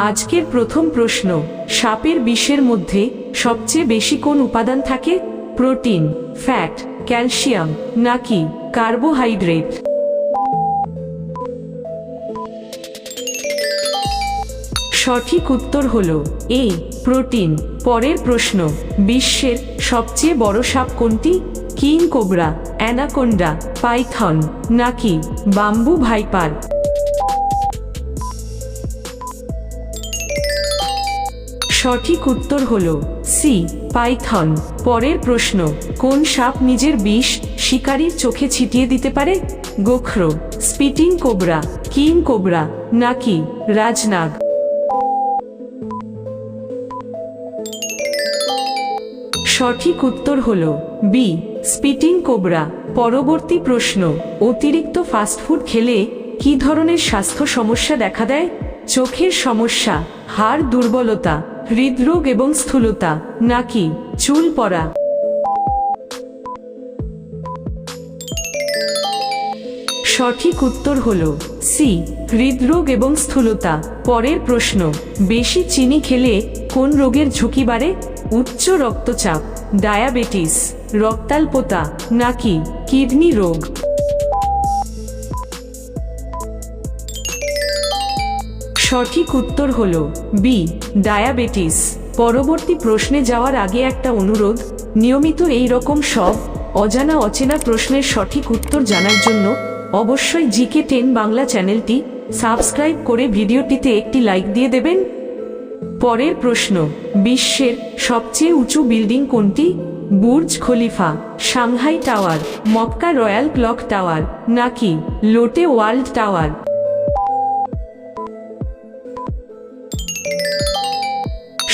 আজকের প্রথম প্রশ্ন, সাপের বিষের মধ্যে সবচেয়ে বেশি কোন উপাদান থাকে? প্রোটিন, ফ্যাট, ক্যালসিয়াম, নাকি কার্বোহাইড্রেট? সঠিক উত্তর হল এ, প্রোটিন। পরের প্রশ্ন, বিশ্বের সবচেয়ে বড় সাপ কোনটি? কিং কোবরা, অ্যানাকোন্ডা, পাইথন, নাকি বাম্বু ভাইপার? সঠিক উত্তর হল সি, পাইথন। পরের প্রশ্ন, কোন সাপ নিজের বিষ শিকারীর চোখে ছিটিয়ে দিতে পারে? গোখরো, স্পিটিং কোবরা, কিং কোবরা, নাকি রাজনাগ? সঠিক উত্তর হল বি, স্পিটিং কোবরা। পরবর্তী প্রশ্ন, অতিরিক্ত ফাস্টফুড খেলে কি ধরনের স্বাস্থ্য সমস্যা দেখা দেয়? চোখের সমস্যা, হাড় দুর্বলতা হৃদরোগ এবং স্থূলতা, নাকি চুল পড়া? সঠিক উত্তর হল সি, হৃদরোগ এবং স্থূলতা। পরের প্রশ্ন, বেশি চিনি খেলে কোন রোগের ঝুঁকি বাড়ে? উচ্চ রক্তচাপ, ডায়াবেটিস, রক্তাল্পতা, নাকি কিডনি রোগ? সঠিক উত্তর হল বি ডায়াবেটিস পরবর্তী প্রশ্নে যাওয়ার আগে একটা অনুরোধ, নিয়মিত এই রকম সব, অজানা অচেনা প্রশ্নের সঠিক উত্তর জানার জন্য অবশ্যই জিকে টেন বাংলা চ্যানেলটি সাবস্ক্রাইব করে ভিডিওটিতে একটি লাইক দিয়ে দেবেন। পরের প্রশ্ন, বিশ্বের সবচেয়ে উঁচু বিল্ডিং কোনটি? Burj Khalifa, Shanghai tower, Mecca royal clock tower, নাকি লোটে ওয়ার্ল্ড টাওয়ার?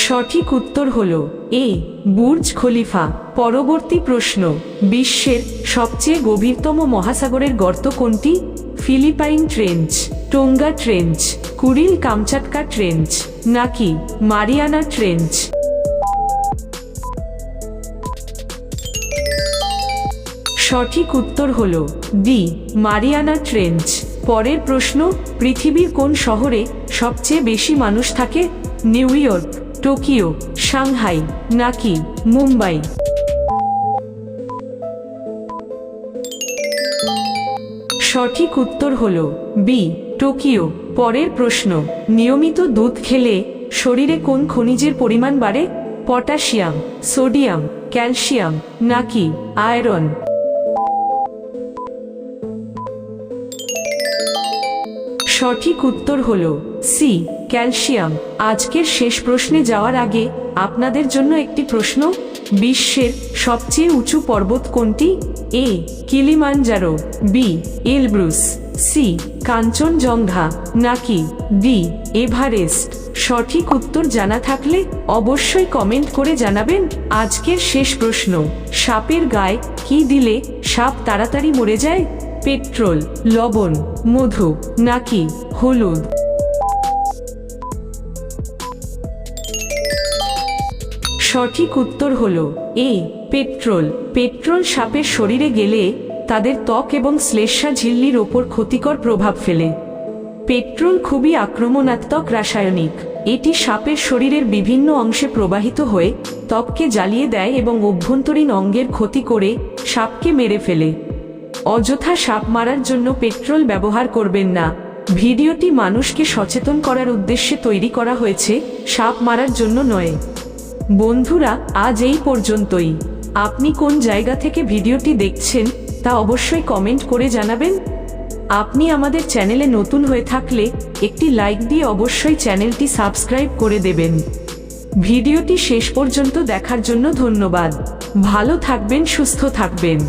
সঠিক উত্তর হল এ, বুর্জ খলিফা। পরবর্তী প্রশ্ন, বিশ্বের সবচেয়ে গভীরতম মহাসাগরের গর্ত কোনটি? Philippine trench, Tonga trench, Kuril Kamchatka trench, নাকি মারিয়ানা ট্রেঞ্চ? সঠিক উত্তর হল ডি, মারিয়ানা ট্রেঞ্চ। পরের প্রশ্ন, পৃথিবীর কোন শহরে সবচেয়ে বেশি মানুষ থাকে? New York. টোকিও, সাংহাই, নাকি মুম্বাই? সঠিক উত্তর হল বি, টোকিও। পরের প্রশ্ন, নিয়মিত দুধ খেলে শরীরে কোন খনিজের পরিমাণ বাড়ে? পটাশিয়াম, সোডিয়াম, ক্যালসিয়াম, নাকি আয়রন? সঠিক উত্তর হল সি, ক্যালসিয়াম। আজকের শেষ প্রশ্নে যাওয়ার আগে আপনাদের জন্য একটি প্রশ্ন। বিশ্বের সবচেয়ে উঁচু পর্বত কোনটি? A Kilimanjaro B, Elbrus, C, Kanchenjunga, নাকি ডি, এভারেস্ট? সঠিক উত্তর জানা থাকলে অবশ্যই কমেন্ট করে জানাবেন। আজকের শেষ প্রশ্ন, সাপের গায়ে কি দিলে সাপ তাড়াতাড়ি মরে যায়? পেট্রোল, লবণ, মধু, নাকি হলুদ? সঠিক উত্তর হল এ, পেট্রোল। পেট্রোল সাপের শরীরে গেলে তাদের ত্বক এবং শ্লেষ্মা ঝিল্লির ওপর ক্ষতিকর প্রভাব ফেলে। পেট্রোল খুবই আক্রমণাত্মক রাসায়নিক। এটি সাপের শরীরের বিভিন্ন অংশে প্রবাহিত হয়ে ত্বককে জ্বালিয়ে দেয় এবং অভ্যন্তরীণ অঙ্গের ক্ষতি করে সাপকে মেরে ফেলে। অযথা সাপ মারার জন্য পেট্রোল ব্যবহার করবেন না। ভিডিওটি মানুষকে সচেতন করার উদ্দেশ্যে তৈরি করা হয়েছে, সাপ মারার জন্য নয়। বন্ধুরা, আজ এই পর্যন্তই। আপনি কোন জায়গা থেকে ভিডিওটি দেখছেন, তা অবশ্যই কমেন্ট করে জানাবেন। আপনি আমাদের চ্যানেলে নতুন হয়ে থাকলে, একটি লাইক দিয়ে অবশ্যই চ্যানেলটি সাবস্ক্রাইব করে দেবেন। ভিডিওটি শেষ পর্যন্ত দেখার জন্য ধন্যবাদ। ভালো থাকবেন, সুস্থ থাকবেন।